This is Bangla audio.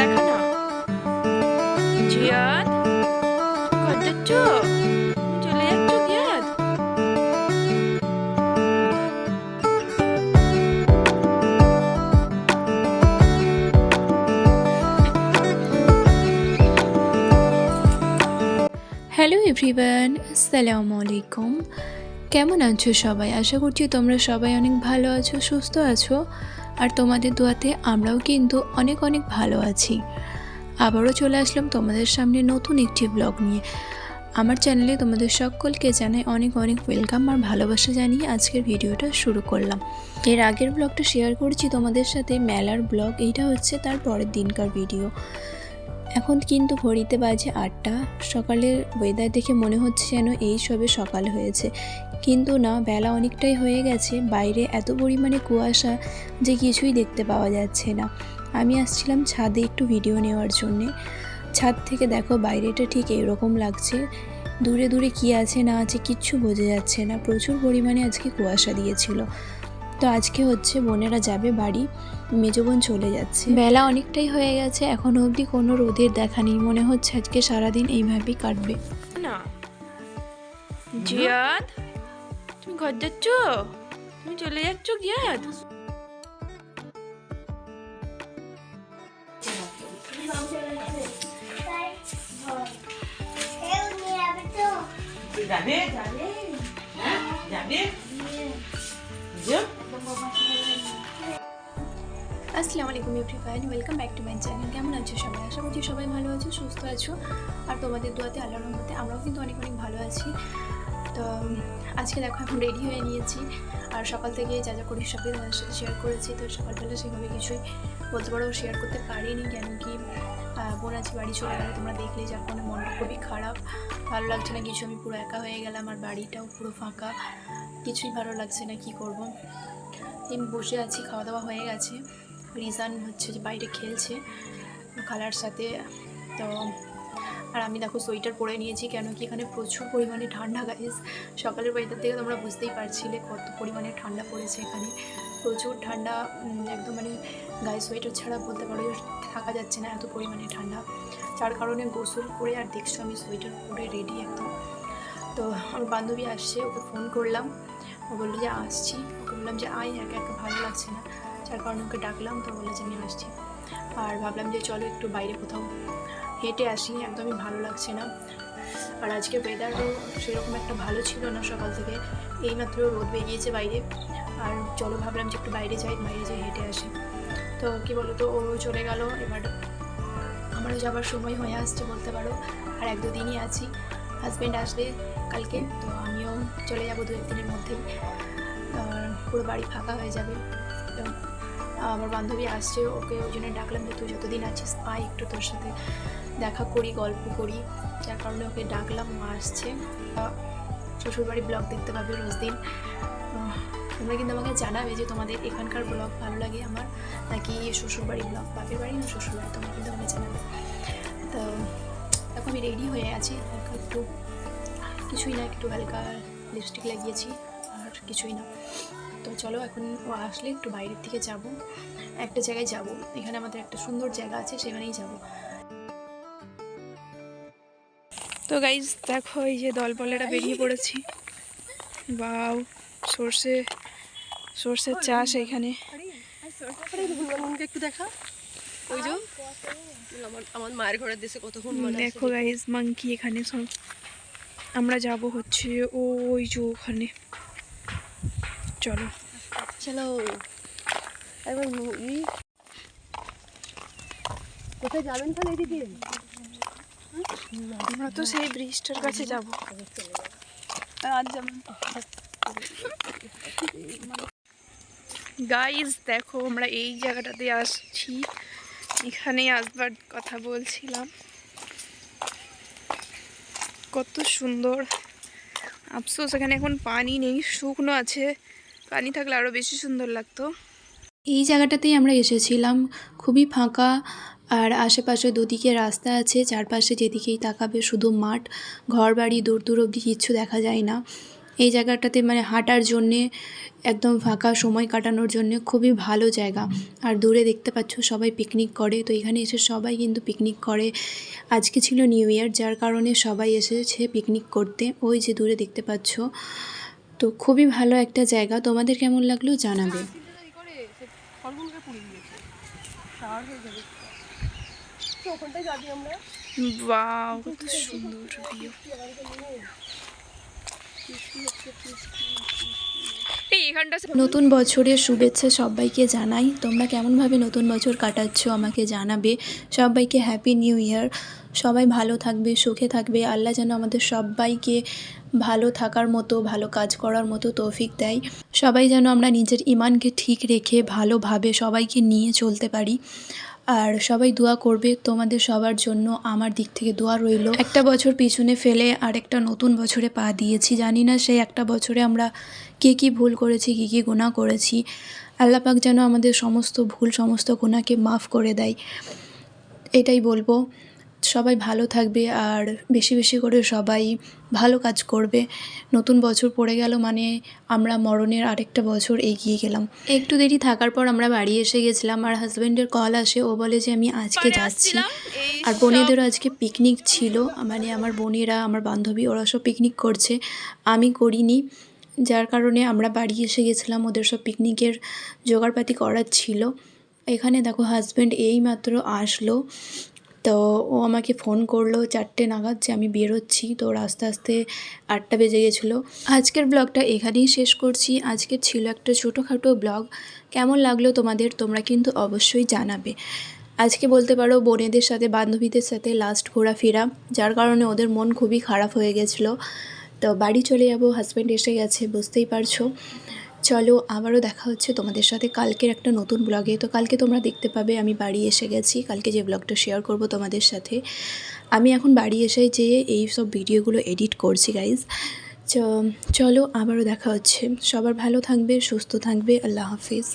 দেখা না? জিয়াদ? চলে যাচ্ছ জিয়াদ? হ্যালো এভরিওয়ান আসসালামু আলাইকুম কেমন আছো সবাই? আশা করছি তোমরা সবাই অনেক ভালো আছো, সুস্থ আছো। আর তোমাদের দোয়াতে আমরাও কিন্তু অনেক অনেক ভালো আছি। আবারও চলে আসলাম তোমাদের সামনে নতুন একটি ব্লগ নিয়ে। আমার চ্যানেলে তোমাদের সকলকে জানাই অনেক অনেক ওয়েলকাম আর ভালোবাসা জানিয়ে আজকের ভিডিওটা শুরু করলাম। এর আগের ব্লগটা শেয়ার করছি তোমাদের সাথে মেলার ব্লগ এইটা হচ্ছে তার পরের দিনকার ভিডিও এখন কিন্তু ঘড়িতে বাজে আটটা, সকালের ওয়েদার দেখে মনে হচ্ছে যেন এই সবে সকাল হয়েছে। কিন্তু না বেলা অনেকটাই হয়ে গেছে। বাইরে এত পরিমাণে কুয়াশা যে কিছুই দেখতে পাওয়া যাচ্ছে না। আমি আসছিলাম ছাদে একটু ভিডিও নেওয়ার জন্যে। ছাদ থেকে দেখো বাইরেটা ঠিক এরকম লাগছে। দূরে দূরে কি আছে না আছে কিচ্ছু বোঝা যাচ্ছে না। প্রচুর পরিমাণে আজকে কুয়াশা দিয়েছিল। তো আজকে হচ্ছে বোনেরা যাবে বাড়ি। মেজো বোন চলে যাচ্ছে। বেলা অনেকটাই হয়ে গেছে। এখন অবধি কোনো রোদের দেখা নেই। মনে হচ্ছে আজকে সারাদিন এইভাবেই কাটবে। না। জিয়াদ? তুমি ঘর যাচ্ছ? তুমি চলে যাচ্ছ জিয়াদ যাবে হ্যাঁ? যাবে যাও। আসসালামু আলাইকুম everyone welcome back to my channel কেমন আছো সবাই? আশা করছি সবাই ভালো আছো সুস্থ আছো। আর তোমাদের দোয়াতে আল্লাহর রহমতে আমরাও কিন্তু অনেক অনেক ভালো আছি। তো আজকে দেখো এখন রেডি হয়ে নিয়েছি। আর সকাল থেকে যা যা করি সবই তোমাদের সাথে শেয়ার করেছি। তো সকালবেলা সেভাবে কিছুই বলতে পারো শেয়ার করতে পারিনি, কেন কি বোন আজ বাড়ি চলে গেলে, তোমরা দেখলে যার কোনো মনটা খুবই খারাপ। ভালো লাগছে না কিছু, আমি পুরো একা হয়ে গেলাম, আর বাড়িটাও পুরো ফাঁকা। কিছুই ভালো লাগছে না, কি করব? আমি বসে আছি খাওয়া দাওয়া হয়ে গেছে। রিজান হচ্ছে যে বাইরে খেলছে খালার সাথে। তো আর আমি দেখো সোয়েটার পরে নিয়েছি কেন কি এখানে প্রচুর পরিমাণে ঠান্ডা গাইজ সকালের ওয়েদার থেকে তোমরা বুঝতেই পারছিলে কত পরিমাণে ঠান্ডা পড়েছে এখানে। প্রচুর ঠান্ডা একদম মানে গায়ে সোয়েটার ছাড়া বলতে পারো থাকা যাচ্ছে না এত পরিমাণে ঠান্ডা। যার কারণে গোসল করে আর দেখছ আমি সোয়েটার পরে রেডি একদম। তো আমার বান্ধবী আসছে, ওকে ফোন করলাম। ও বলল যে, আসছি। ওকে বললাম যে, আয়, একা একা ভালো লাগছে না। যার কারণে ওকে ডাকলাম, তো বলল যে, আমি আসছি। আর ভাবলাম যে, চলো একটু বাইরে কোথাও হেঁটে আসি একদমই ভালো লাগছে না। আর আজকে ওয়েদারও সেরকম একটা ভালো ছিল না সকাল থেকে। এইমাত্র রোদ বেরিয়েছে বাইরে। আর চলো ভাবলাম যে একটু বাইরে যাই বাইরে যাই হেঁটে আসি। তো কী বলো তো ও চলে গেল, এবার আমারও যাবার সময় হয়ে আসছে বলতে পারো। আর এক দুদিনই আছি। হাজব্যান্ড আসবে কালকে, তো আমিও চলে যাব দু একদিনের মধ্যেই। পুরো বাড়ি ফাঁকা হয়ে যাবে। তো আমার বান্ধবী আসছে, ওকে ওই জন্য ডাকলাম যে, তুই যতদিন আছিস পাই একটু তোর সাথে। দেখা করি, গল্প করি। যার কারণে ওকে ডাকলাম ও আসছে। শ্বশুরবাড়ি ব্লগ দেখতে পাবে রোজ দিন। তোমরা কিন্তু আমাকে জানাবে যে তোমাদের এখানকার ব্লগ ভালো লাগে আমার, নাকি শ্বশুরবাড়ি ব্লগ, বাপের বাড়ি না শ্বশুরবাড়ি? তোমরা কিন্তু আমাকে জানাবে। তো দেখো আমি রেডি হয়ে আছি। হালকা একটু, কিছুই না, একটু হালকা লিপস্টিক লাগিয়েছি, আর কিছুই না। তো চলো, এখন ও আসলে একটু বাইরের দিকে যাব। একটা জায়গায় যাব। এখানে আমাদের একটা সুন্দর জায়গা আছে, সেখানেই যাব। তো গাইজ দেখো এই যে দলবলেরা বেরিয়ে পড়েছি। বাউ সর্ষে, সর্ষের চাষ এখানে। দেখা গাইজ মাংকি এখানে সব। আমরা যাব হচ্ছে ওই যে ওখানে। চলো। চলো। কোথায় যাবেন তাহলে এদিকে? আমরা তো সেই ব্রিজটার কাছে যাব। আজ যেমন গাইজ দেখো, আমরা এই জায়গাটাতে আসছি। এখানে আসবার কথা বলছিলাম। কত সুন্দর। আফসোস, এখানে এখন পানি নেই, শুকনো আছে। পানি থাকলে আরও বেশি সুন্দর লাগতো। এই জায়গাটাতেই আমরা এসেছিলাম। খুবই ফাঁকা আর আশেপাশে দুদিকে রাস্তা আছে, চারপাশে যেদিকেই তাকাবে শুধু মাঠ ঘর বাড়ি দূর দূর অবধি কিচ্ছু দেখা যায় না। এই জায়গাটাতে মানে হাঁটার জন্যে, একদম ফাঁকা সময় কাটানোর জন্য খুবই ভালো জায়গা। আর দূরে দেখতে পাচ্ছ সবাই পিকনিক করে, তো এখানে এসে সবাই কিন্তু পিকনিক করে। আজকে ছিল নিউ ইয়ার যার কারণে সবাই এসেছে পিকনিক করতে। ওই যে দূরে দেখতে পাচ্ছ। তো খুবই ভালো একটা জায়গা। তোমাদের কেমন লাগল জানাবে। ওখানটায় যাবি আমরা? বাহ কত সুন্দর ভিউ নতুন বছরের শুভেচ্ছা সবাইকে জানাই। তোমরা কেমনভাবে নতুন বছর কাটাচ্ছ আমাকে জানাবে। সবাইকে হ্যাপি নিউ ইয়ার সবাই ভালো থাকবে, সুখে থাকবে। আল্লাহ যেন আমাদের সবাইকে ভালো থাকার মতো, ভালো কাজ করার মতো তৌফিক দেয়। সবাই যেন আমরা নিজের ইমানকে ঠিক রেখে ভালোভাবে সবাইকে নিয়ে চলতে পারি। আর সবাই দোয়া করবে তোমাদের সবার জন্য, আমার দিক থেকে দোয়া রইল। একটা বছর পিছনে ফেলে আর একটা নতুন বছরে পা দিয়েছি। জানি না সেই একটা বছরে আমরা কে কী ভুল করেছি, কী কী গোনা করেছি। আল্লাহ পাক যেন আমাদের সমস্ত ভুল, সমস্ত গোনাকে মাফ করে দেয়। এটাই বলব। সবাই ভালো থাকবে আর বেশি বেশি করে সবাই ভালো কাজ করবে। নতুন বছর পড়ে গেল মানে আমরা মরণের আরেকটা বছর এগিয়ে গেলাম। একটু দেরি থাকার পর আমরা বাড়ি এসে গেছিলাম আর হাজব্যান্ডের কল আসে। ও বলে যে আমি আজকে যাচ্ছি। আর বোনেদেরও আজকে পিকনিক ছিল। মানে আমার বোনেরা আমার বান্ধবী ওরা সব পিকনিক করছে। আমি করিনি। যার কারণে আমরা বাড়ি এসে গেছিলাম। ওদের সব পিকনিকের জোগাড়পাতি করার ছিল। এখানে দেখো হাজব্যান্ড এইমাত্র আসলো। তো ও আমাকে ফোন করল চারটে নাগাদ যে আমি বেরোচ্ছি। তো আস্তে আস্তে আটটা বেজে গেছিল। আজকের ব্লগটা এখানেই শেষ করছি। আজকের ছিল একটা ছোটোখাটো ব্লগ কেমন লাগল তোমাদের তোমরা কিন্তু অবশ্যই জানাবে। আজকে বলতে পারো বোনেদের সাথে, বান্ধবীদের সাথে লাস্ট ঘোরাফেরা, যার কারণে ওদের মন খুবই খারাপ হয়ে গেছিল। তো বাড়ি চলে যাব হাজব্যান্ড এসে গেছে, বুঝতেই পারছ। চলো, আবারও দেখা হচ্ছে তোমাদের সাথে কালকের একটা নতুন ব্লগে তো কালকে তোমরা দেখতে পাবে আমি বাড়ি এসে গেছি। কালকে যে ব্লগটা শেয়ার করব তোমাদের সাথে, আমি এখন বাড়ি এসে যে এই সব ভিডিওগুলো এডিট করছি গাইজ চলো, আবারও দেখা হচ্ছে। সবার ভালো থাকবে, সুস্থ থাকবে, আল্লাহ হাফিজ।